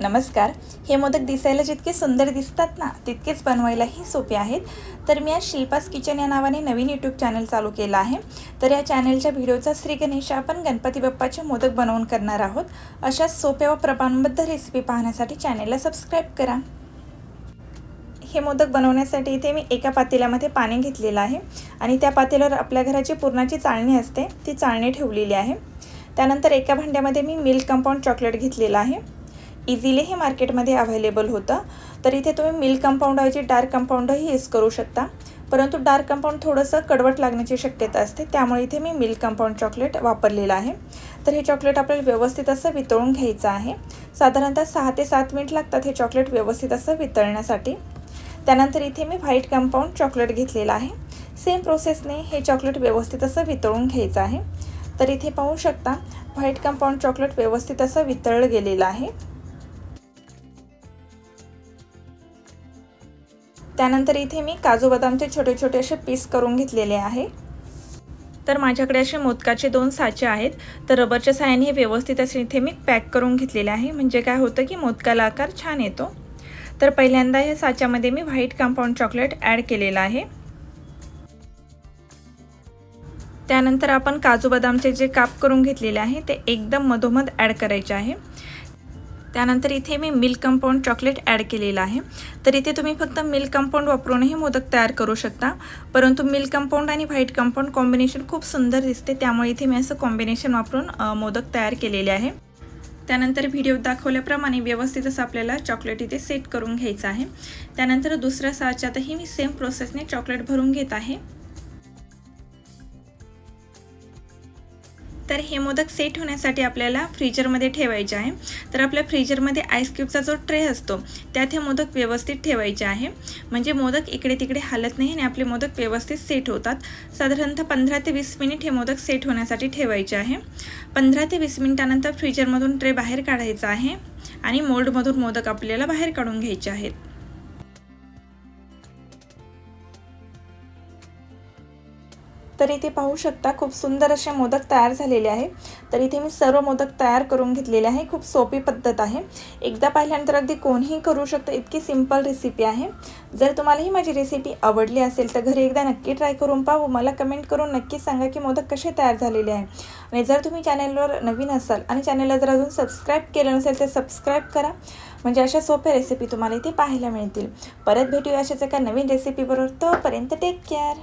नमस्कार. हे मोदक दिसायला जितके सुंदर दिसतात ना तितकेच बनवायलाही सोपे आहेत. तर मी आज शिल्पास किचन या नावाने नवीन यूट्यूब चॅनल चालू केलं आहे. तर या चॅनलच्या व्हिडिओचा श्री गणेश आपण गणपती बाप्पाचे मोदक बनवून करणार आहोत. अशा सोप्या व प्रमाणबद्ध रेसिपी पाहण्यासाठी चॅनलला सबस्क्राईब करा. हे मोदक बनवण्यासाठी इथे मी एका पातेल्यामध्ये पाणी घेतलेलं आहे आणि त्या पातेल्यावर आपल्या घराची पूर्णाची चाळणी असते ती चाळणी ठेवलेली आहे. त्यानंतर एका भांड्यामध्ये मी मिल्क कंपाऊंड चॉकलेट घेतलेलं आहे. इझिली हे मार्केटमध्ये अवेलेबल होतं. तर इथे तुम्ही मिल्क कंपाऊंडऐवजी डार्क कंपाऊंडही यूज करू शकता. परंतु डार्क कंपाऊंड थोडंसं कडवट लागण्याची शक्यता असते. त्यामुळे इथे मी मिल्क कंपाऊंड चॉकलेट वापरलेलं आहे. तर हे चॉकलेट आपल्याला व्यवस्थित असं वितळून घ्यायचं आहे. साधारणतः सहा ते सात मिनिट लागतात हे चॉकलेट व्यवस्थित असं वितळण्यासाठी. त्यानंतर इथे मी व्हाईट कंपाऊंड चॉकलेट घेतलेलं आहे. सेम प्रोसेसने हे चॉकलेट व्यवस्थित असं वितळून घ्यायचं आहे. तर इथे पाहू शकता व्हाईट कंपाऊंड चॉकलेट व्यवस्थित असं वितळलं गेलेलं आहे. त्यानंतर इथे मी काजू बदामचे छोटे छोटे असे पीस करून घेतलेले आहे. तर माझ्याकडे असे मोदकाचे दोन साचे आहेत. तर रबरच्या साह्याने हे व्यवस्थित असे इथे मी पॅक करून घेतलेले आहे. म्हणजे काय होतं की मोदकाला आकार छान येतो. तर पहिल्यांदा हे साच्यामध्ये मी व्हाईट कंपाऊंड चॉकलेट ॲड केलेलं आहे. त्यानंतर आपण काजू बदामचे जे काप करून घेतलेले आहे ते एकदम मधोमध ॲड करायचे आहे. त्यानंतर इथे मी मिल्क कंपाऊंड चॉकलेट ॲड केलेलं आहे. तर इथे तुम्ही फक्त मिल्क कंपाऊंड वापरूनही मोदक तयार करू शकता. परंतु मिल्क कंपाऊंड आणि व्हाईट कंपाऊंड कॉम्बिनेशन खूप सुंदर दिसते. त्यामुळे इथे मी असं कॉम्बिनेशन वापरून मोदक तयार केलेले आहे. त्यानंतर व्हिडिओ दाखवल्याप्रमाणे व्यवस्थित असं आपल्याला चॉकलेट इथे सेट करून घ्यायचं आहे. त्यानंतर दुसऱ्या साच्यातही मी सेम प्रोसेसने चॉकलेट भरून घेत आहे. तर हे मोदक सेट होण्यासाठी आपल्याला फ्रीजरमध्ये ठेवायचे आहे. तर आपल्या फ्रीजरमध्ये आईस क्यूबचा जो ट्रे असतो त्यात हे मोदक व्यवस्थित ठेवायचे आहे. म्हणजे मोदक इकडे तिकडे हालत नाही आणि आपले मोदक व्यवस्थित सेट होतात. साधारणतः पंधरा ते वीस मिनिट हे मोदक सेट होण्यासाठी ठेवायचे आहे. पंधरा ते वीस मिनिटानंतर फ्रीजरमधून ट्रे बाहेर काढायचा आहे आणि मोल्डमधून मोदक आपल्याला बाहेर काढून घ्यायचे आहेत. तर इथे पाहू शकता खूप सुंदर असे मोदक तयार झालेले आहे. तर इथे मी सर्व मोदक तयार करून घेतलेले आहे. खूप सोपी पद्धत आहे. एकदा पाहिल्यानंतर अगदी कोणीही करू शकतं इतकी सिंपल रेसिपी आहे. जर तुम्हाला ही माझी रेसिपी आवडली असेल तर घरी एकदा नक्की ट्राय करून पाहू. मला कमेंट करून नक्की सांगा की मोदक कसे तयार झालेले आहे. आणि जर तुम्ही चॅनलवर नवीन असाल आणि चॅनलला जर अजून सबस्क्राईब केलं नसेल तर सबस्क्राईब करा. म्हणजे अशा सोप्या रेसिपी तुम्हाला इथे पाहायला मिळतील. परत भेटूया अशाच एका नवीन रेसिपीबरोबर तोपर्यंत टेक केअर